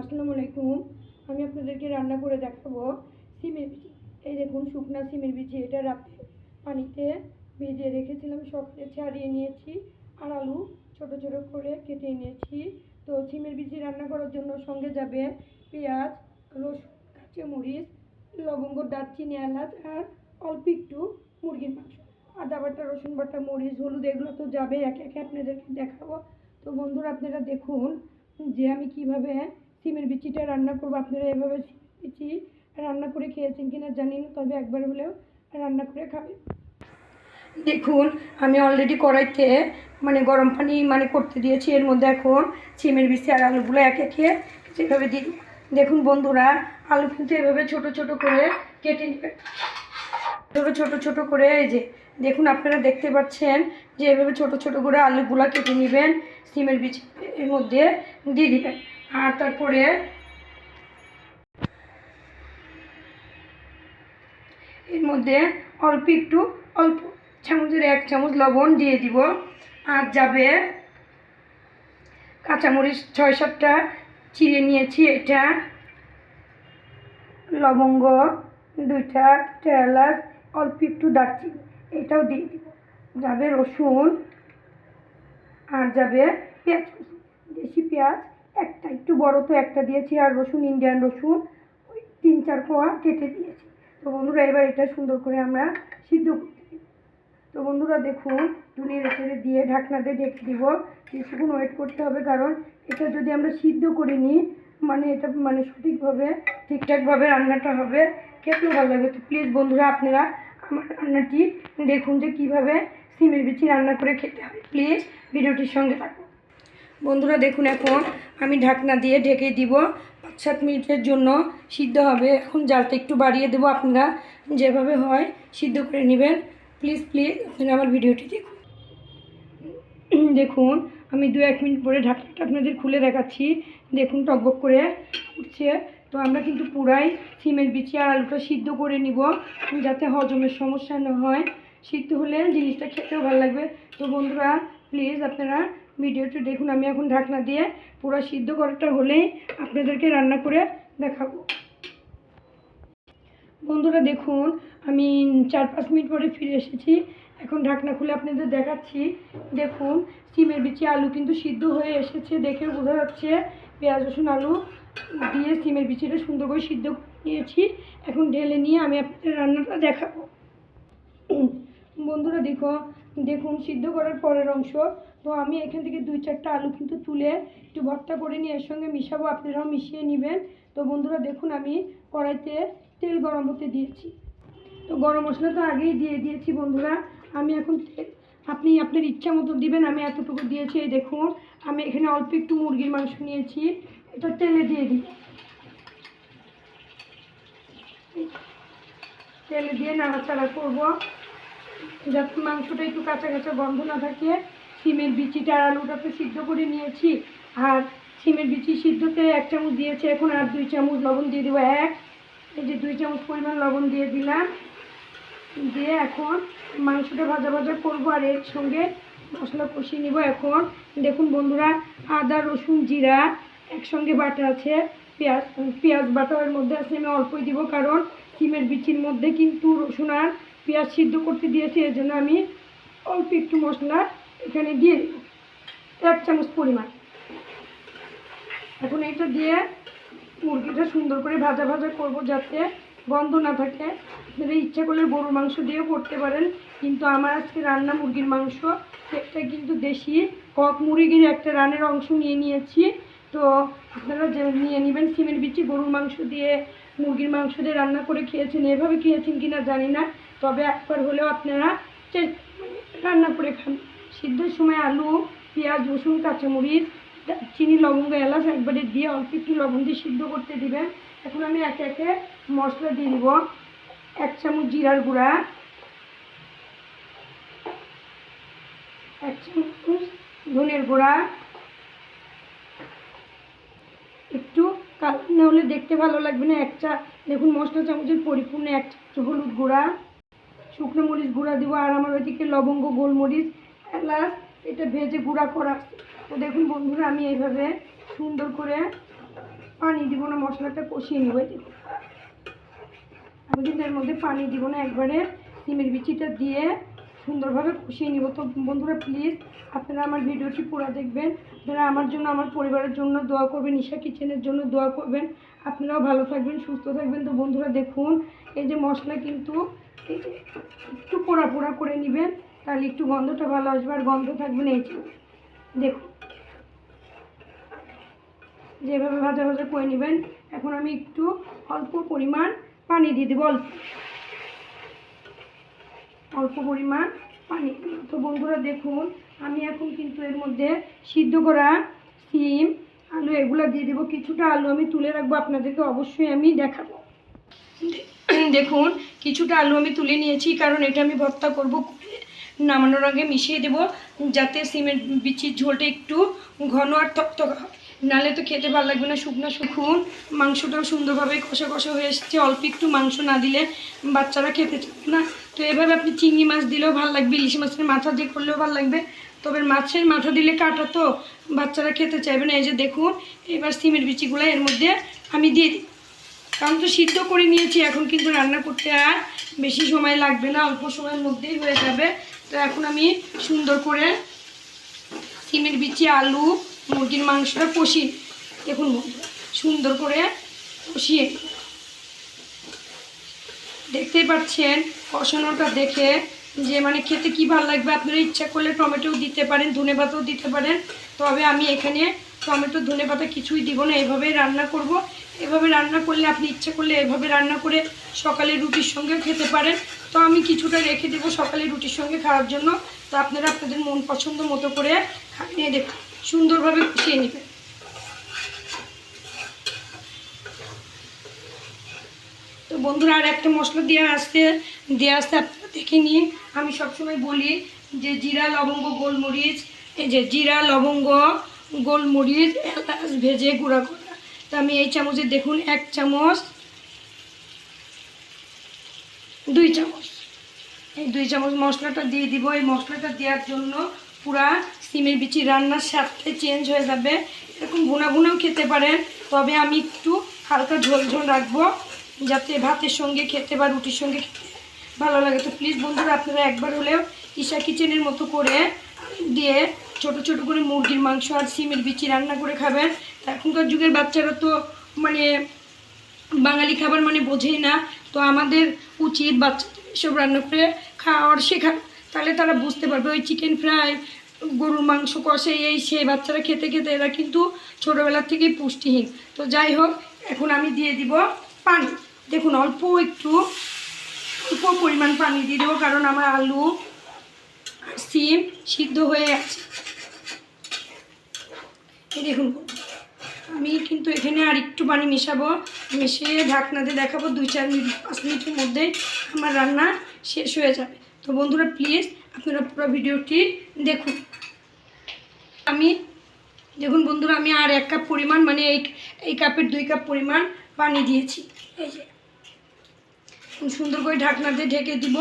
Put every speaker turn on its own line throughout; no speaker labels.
আসসালামু আলাইকুম। আমি আপনাদেরকে রান্না করে দেখাবো সিমের বিচি। এই দেখুন, শুকনা সিমের বিচি। এটা রাতে পানিতে ভিজিয়ে রেখেছিলাম, সকালে ছাড়িয়ে নিয়েছি আর আলু ছোট ছোট করে কেটে নিয়েছি। তো সিমের বিচি রান্না করার জন্য সঙ্গে যাবে পেঁয়াজ, রসুন, কাঁচামরিচ, লবঙ্গ, দারচিনি, এলাচ আর অল্প একটু মুরগির মাংস। আদা বাটা, রসুন বাটা, মরিচ, হলুদ, এগুলো তো যাবে একে একে আপনাদেরকে দেখাবো। তো বন্ধুরা, আপনারা দেখুন যে আমি কীভাবে সিমের বিচিটা রান্না করব। আপনারা এভাবে বিচি রান্না করে খেয়েছেন কিনা জানি না, তবে একবার হলেও রান্না করে খাবেন দেখুন, আমি অলরেডি কড়াইতে মানে গরম পানি মানে করতে দিয়েছি। এর মধ্যে এখন সিমের বিচি আর আলুগুলো এক একে যেভাবে দিই। দেখুন বন্ধুরা, আলু কিন্তু এভাবে ছোট ছোট করে কেটে নেবেন এভাবে ছোট ছোট করে এই যে, দেখুন আপনারা দেখতে পাচ্ছেন যে এভাবে ছোট ছোট করে আলুগুলা কেটে নেবেন, সিমের বীজ এর মধ্যে দিয়ে দিবেন। আর তারপরে এর মধ্যে অল্প একটু, অল্প চামচের এক চামচ লবণ দিয়ে দিব। আর যাবে কাঁচামরিচ ছয় সাতটা চিড়ে নিয়েছি এটা। লবঙ্গ দুইটা এলাচ, অল্প একটু দারচিনি, এটাও দিয়ে দিব। যাবে রসুন, আর যাবে পেঁয়াজ। দেশি পেঁয়াজ একটা একটু বড় তো একটা দিয়েছি, আর রসুন ইন্ডিয়ান রসুন, ওই তিন চার কোয়া কেটে দিয়েছি। তো বন্ধুরা, এবার এটা সুন্দর করে আমরা সিদ্ধ করতে তো বন্ধুরা, দেখুন ধুনিয়ে রেখে দিয়ে ঢাকনা দিয়ে ঢেকে দিব। কিছুক্ষণ ওয়েট করতে হবে, কারণ এটা যদি আমরা সিদ্ধ করে নিই মানে এটা মানে সঠিকভাবে, ঠিকঠাকভাবে রান্নাটা হবে। খেতেও ভালো লাগবে। তো প্লিজ বন্ধুরা, আপনারা আমার রান্নাটি দেখুন যে কীভাবে সিমের বিচি রান্না করে খেতে হবে প্লিজ ভিডিওটির সঙ্গে থাকুন। বন্ধুরা দেখুন এখন আমি ঢাকনা দিয়ে ঢেকে দিব। পাঁচ সাত মিনিটের জন্য সিদ্ধ হবে। এখন জালটা একটু বাড়িয়ে দেবো আপনারা। যেভাবে হয় সিদ্ধ করে নেবেন। প্লিজ প্লিজ আপনারা আমার ভিডিওটি দেখুন। দেখুন, আমি দু এক মিনিট পরে ঢাকনাটা আপনাদের খুলে দেখাচ্ছি। দেখুন টকবক করে উঠছে। তো আমরা কিন্তু পুরাই সিমের বিচি আর আলুটা সিদ্ধ করে নিব। যাতে হজমের সমস্যা না হয়। সিদ্ধ হলে জিনিসটা খেতেও ভালো লাগবে। তো বন্ধুরা, প্লিজ আপনারা ভিডিওটি দেখুন, আমি এখন ঢাকনা দিয়ে পুরো সিদ্ধ করাটা হলেই আপনাদেরকে রান্না করে দেখাবো। বন্ধুরা দেখুন, আমি চার পাঁচ মিনিট পরে ফিরে এসেছি। এখন ঢাকনা খুলে আপনাদের দেখাচ্ছি। দেখুন, সিমের বিচি আলু কিন্তু সিদ্ধ হয়ে এসেছে দেখে বোঝা যাচ্ছে। পেঁয়াজ, রসুন, আলু দিয়ে সিমের বিচিটা সুন্দর করে সিদ্ধ নিয়েছি। এখন ঢেলে নিয়ে আমি আপনাদের রান্নাটা দেখাবো। বন্ধুরা দেখো দেখুন সিদ্ধ করার পরের অংশ তো আমি এখান থেকে দুই চারটা আলু কিন্তু তুলে একটু ভর্তা করে নিয়ে এর সঙ্গে মিশাবো, আপনারাও মিশিয়ে নেবেন। তো বন্ধুরা দেখুন, আমি কড়াইতে তেল গরম হতে দিয়েছি। তো গরম মশলা তো আগেই দিয়ে দিয়েছি বন্ধুরা। আমি এখন আপনি আপনার ইচ্ছা মতো দিবেন, আমি এতটুকু দিয়েছি। এই দেখুন, আমি এখানে অল্প একটু মুরগির মাংস নিয়েছি। এটা তেলে দিয়ে দিই। তেলে দিয়ে নাড়াচাড়া করব। যাতে মাংসটা একটু কাঁচা কাঁচা গন্ধ না থাকে। সিমের বিচিটা আর আলুটাকে সিদ্ধ করে নিয়েছি। আর সিমের বিচি সিদ্ধতে এক চামচ দিয়েছি এখন, আর দুই চামচ লবণ দিয়ে দেবো। এক, এই যে দুই চামচ পরিমাণ লবণ দিয়ে দিলাম। দিয়ে এখন মাংসটা ভাজা ভাজা করব, আর এর সঙ্গে মশলা কষিয়ে নিব এখন। দেখুন বন্ধুরা, আদা, রসুন, জিরা একসঙ্গে বাটা আছে। পেঁয়াজ পেঁয়াজ বাটা এর মধ্যে আছে আমি অল্পই দিব, কারণ সিমের বিচির মধ্যে কিন্তু রসুন আর পেঁয়াজ সিদ্ধ করতে দিয়েছি এর জন্য আমি অল্প একটু মশলা এখানে দিয়ে এক চামচ পরিমাণ। এখন এটা দিয়ে মুরগিটা সুন্দর করে ভাজা ভাজা করব যাতে গন্ধ না থাকে। আপনারা ইচ্ছা করলে গরুর মাংস দিয়েও করতে পারেন, কিন্তু আমার আজকে রান্না মুরগির মাংস এটা কিন্তু দেশি। কক মুরগির একটা রানের অংশ নিয়ে নিয়েছি। তো আপনারা যে নিয়ে নেবেন সিমের বিচি, গরুর মাংস দিয়ে মুরগির মাংস দিয়ে রান্না করে খেয়েছেন, এভাবে খেয়েছেন কিনা জানি না। তবে একবার হলেও আপনারা রান্না করে খান। সিদ্ধের সময় আলু, পেঁয়াজ, রসুন, কাঁচামরিচ, চিনি, লবঙ্গ, এলাচ একবারে দিয়ে অল্প একটু লবণ দিয়ে সিদ্ধ করতে দিবেন। এখন আমি একে একে মশলা দিয়ে দিব। এক চামচ জিরার গুঁড়া। এক চামচ ধনের গুঁড়া। একটু না হলে দেখতে ভালো লাগবে না। একটা দেখুন, মশলা চামচের পরিপূর্ণ এক চামচ হলুদ গুঁড়া। শুকনো মরিচ গুঁড়া দিব। আর আমার ওইদিকে লবঙ্গ, গোলমরিচ এলাচ এটা ভেজে গুঁড়া করা। তো দেখুন বন্ধুরা, আমি এইভাবে সুন্দর করে পানি দিব না, মশলাটা কষিয়ে নেব। আমি কিন্তু এর মধ্যে পানি দিব না, একবারে সিমের বিচিটা দিয়ে সুন্দরভাবে কষিয়ে নিব। তো বন্ধুরা প্লিজ আপনারা আমার ভিডিওটি পুরো দেখবেন। আপনারা আমার জন্য, আমার পরিবারের জন্য দোয়া করবেন, ঈশা কিচেনের জন্য দোয়া করবেন। আপনারাও ভালো থাকবেন, সুস্থ থাকবেন। তো বন্ধুরা, দেখুন, এই যে মশলা কিন্তু একটু পোড়া পোড়া করে নেবেন। তাহলে একটু গন্ধটা ভালো আসবে, আর গন্ধ থাকবে না যে। দেখুন। যেভাবে ভাজা ভাজা করে নেবেন, এখন আমি একটু অল্প পরিমাণ পানি দিয়ে দেবো, অল্প। অল্প পরিমাণ পানি। তো বন্ধুরা, দেখুন, আমি এখন কিন্তু এর মধ্যে সিদ্ধ করা সিম, আলু এগুলো দিয়ে দেবো। কিছুটা আলু আমি তুলে রাখব আপনাদেরকে, অবশ্যই আমি দেখাবো। দেখুন, কিছুটা আলু আমি তুলে নিয়েছি, কারণ এটা আমি ভর্তা করব করে নামানোর আগে মিশিয়ে দেব, যাতে সিমের বিচির ঝোলটা একটু ঘন আর তকতকা হয়। নালে তো খেতে ভালো লাগবে না, শুকনো শুকুন। মাংসটাও সুন্দরভাবে কষা কষা হয়ে এসছে। অল্প একটু মাংস না দিলে বাচ্চারা খেতে চাবে না। তো এভাবে আপনি চিংড়ি মাছ দিলেও ভালো লাগবে, ইলিশ মাছের মাথা দিয়ে করলেও ভালো লাগবে। তবে মাছের মাথা দিলে কাটা তো বাচ্চারা খেতে চাইবে না। এই যে দেখুন, এবার সিমের বিচিগুলো এর মধ্যে আমি দিয়ে দিই। কারণ তো সিদ্ধ করে নিয়েছি, এখন কিন্তু রান্না করতে আর বেশি সময় লাগবে না, অল্প সময়ের মধ্যেই হয়ে যাবে। তো এখন আমি সুন্দর করে সিমের বিচি, আলু, মুরগির মাংসটা কষি দেখুন সুন্দর করে কষিয়ে। দেখতেই পাচ্ছেন, কষানোটা দেখে যে মানে খেতে কী ভালো লাগবে। আপনারা ইচ্ছা করলে টমেটোও দিতে পারেন ধনে পাতাও দিতে পারেন। তবে আমি এখানে টমেটো ধনে পাতা কিছুই দিব না এভাবেই রান্না করব। এভাবে রান্না করলে, আপনি ইচ্ছে করলে এভাবে রান্না করে সকালে রুটির সঙ্গেও খেতে পারেন। তো আমি কিছুটা রেখে দেবো সকালে রুটির সঙ্গে খাওয়ার জন্য। তো আপনারা আপনাদের মন পছন্দ মতো করে নিয়ে দেখুন সুন্দরভাবে কষিয়ে নেবেন। তো বন্ধুরা, আর একটা মশলা দিয়ে আসতে দিয়ে আসতে আপনারা দেখে নিন। আমি সবসময় বলি যে জিরা, লবঙ্গ, গোলমরিচ, এই যে জিরা, লবঙ্গ, গোলমরিচ, এলাচ ভেজে গুঁড়া করা তো আমি এই চামচে দেখুন, এক চামচ, দুই চামচ। এই দুই চামচ মশলাটা দিয়ে দিব। এই মশলাটা দেওয়ার জন্য পুরা সিমের বিচি রান্নার স্বাদটা চেঞ্জ হয়ে যাবে। এরকম ভুনা ভুনাও খেতে পারেন, তবে আমি একটু হালকা ঝোল ঝোল রাখব, যাতে ভাতের সঙ্গে খেতে বা রুটির সঙ্গে খেতে ভালো লাগে। তো প্লিজ বন্ধুরা, আপনারা একবার হলেও ঈশা কিচেনের মতো করে দিয়ে ছোট ছোট করে মুরগির মাংস আর সিমের বিচি রান্না করে খাবেন। এখনকার যুগের বাচ্চারা তো মানে বাঙালি খাবার মানে বোঝেই না। তো আমাদের উচিত বাচ্চাদের এসব রান্না করে খাওয়ার শেখা তাহলে তারা বুঝতে পারবে, ওই চিকেন ফ্রাই গরুর মাংস কষে এই সে, বাচ্চারা খেতে খেতে এরা কিন্তু ছোটোবেলা থেকেই পুষ্টিহীন। তো যাই হোক, এখন আমি দিয়ে দিব পানি। দেখুন, অল্প একটু, অল্প পরিমাণ পানি দিয়ে দেবো, কারণ আমার আলু সিম সিদ্ধ হয়ে আছে দেখুন আমি কিন্তু এখানে আর একটু পানি মেশাবো। মিশিয়ে ঢাকনাতে দেখাবো, দুই চার মিনিট, পাঁচ মিনিটের মধ্যেই আমার রান্না শেষ হয়ে যাবে। তো বন্ধুরা প্লিজ আপনারা পুরো ভিডিওটি দেখুন। আমি, দেখুন বন্ধুরা, আমি আর এক কাপ পরিমাণ মানে এই এই কাপের দুই কাপ পরিমাণ পানি দিয়েছি। এই যে। সুন্দর করে ঢাকনা দিয়ে ঢেকে দিব।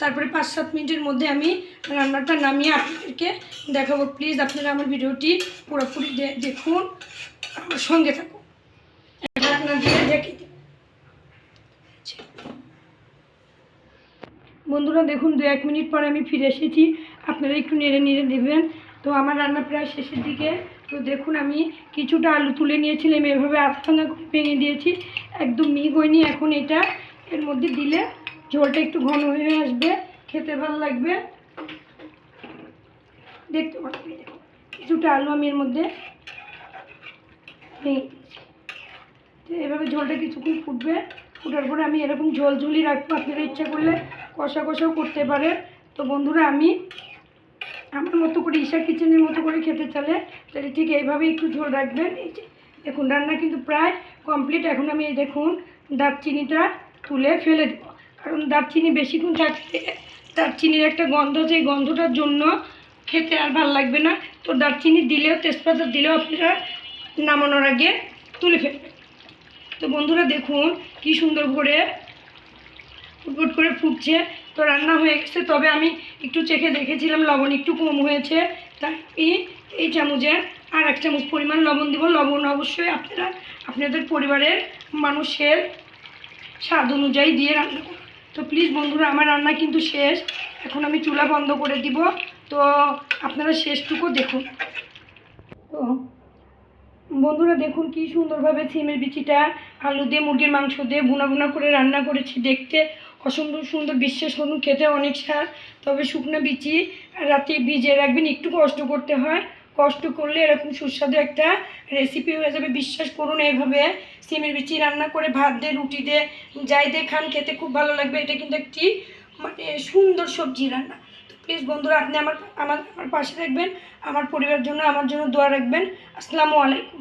তারপরে পাঁচ, সাত মিনিটের মধ্যে আমি রান্নাটা নামিয়ে আপনাদেরকে দেখাবো। প্লিজ আপনারা আমার ভিডিওটি পুরোপুরি দেখুন, আমার সঙ্গে থাকুন। ঢাকনা দিয়ে ঢেকে দিব বন্ধুরা, দেখুন, দু, এক মিনিট পরে আমি ফিরে এসেছি। আপনারা একটু নেড়ে নেড়ে দেবেন তো আমার রান্না প্রায় শেষের দিকে। তো দেখুন, আমি কিছুটা আলু তুলে নিয়েছিলাম। এভাবে আধখানা করে ভেঙে দিয়েছি। একদম মিহি হয়নি। এখন এটা এর মধ্যে দিলে ঝোলটা একটু ঘন হয়ে আসবে, খেতে ভালো লাগবে। দেখতে পাচ্ছি কিছুটা আলু আমি এর মধ্যে এভাবে ঝোলটা কিছুক্ষণ ফুটবে, ফুটার পরে আমি এরকম ঝোল ঝুলি রাখব, আপনারা ইচ্ছা করলে কষা কষাও করতে পারে তো বন্ধুরা, আমি আমার মতো করে ঈশা কিচেনের মতো করে খেতে চালে, তাহলে ঠিক এইভাবে একটু ঝোল রাখবেন। এই দেখুন, রান্না কিন্তু প্রায় কমপ্লিট এখন আমি এই দেখুন, দারচিনিটা তুলে ফেলে দেবো। কারণ দারচিনি বেশিক্ষণ থাকতে দারচিনির একটা গন্ধ এই গন্ধটার জন্য খেতে আর ভালো লাগবে না, তো দারচিনি দিলেও, তেজপাতা দিলেও আপনারা নামানোর আগে তুলে ফেলবেন। তো বন্ধুরা দেখুন, কি সুন্দর করে ফুটফুট করে ফুটছে। তো রান্না হয়ে গেছে, তবে আমি একটু চেখে দেখেছিলাম, লবণ একটু কম হয়েছে। তাই এই চামচে আর এক চামচ পরিমাণ লবণ দিব। লবণ অবশ্যই আপনারা, আপনাদের পরিবারের মানুষের স্বাদ অনুযায়ী দিয়ে রান্না করুন তো প্লিজ বন্ধুরা, আমার রান্না কিন্তু শেষ। এখন আমি চুলা বন্ধ করে দিব। তো আপনারা শেষটুকু দেখুন। তো বন্ধুরা, দেখুন কি সুন্দরভাবে সিমের বিচিটা আলু দিয়ে, মুরগির মাংস দিয়ে ভুনা ভুনা করে রান্না করেছি। দেখতে অসুন্দর সুন্দর, বিশ্বাস করুন, খেতে অনেক স্বাদ। তবে শুকনো বিচি রাতে ভিজিয়ে রাখবেন, একটু কষ্ট করতে হয়। কষ্ট করলে এরকম সুস্বাদু একটা রেসিপি হয়ে যাবে। বিশ্বাস করুন এইভাবে সিমের বিচি রান্না করে ভাত দে, রুটি দিয়ে যাই দিয়ে খান, খেতে খুব ভালো লাগবে। এটা কিন্তু একটি মানে সুন্দর সবজি রান্না। তো প্লিজ বন্ধুরা, আপনি আমার আমার আমার পাশে থাকবেন। আমার পরিবার জন্য, আমার জন্য দোয়া রাখবেন। আসসালামু আলাইকুম।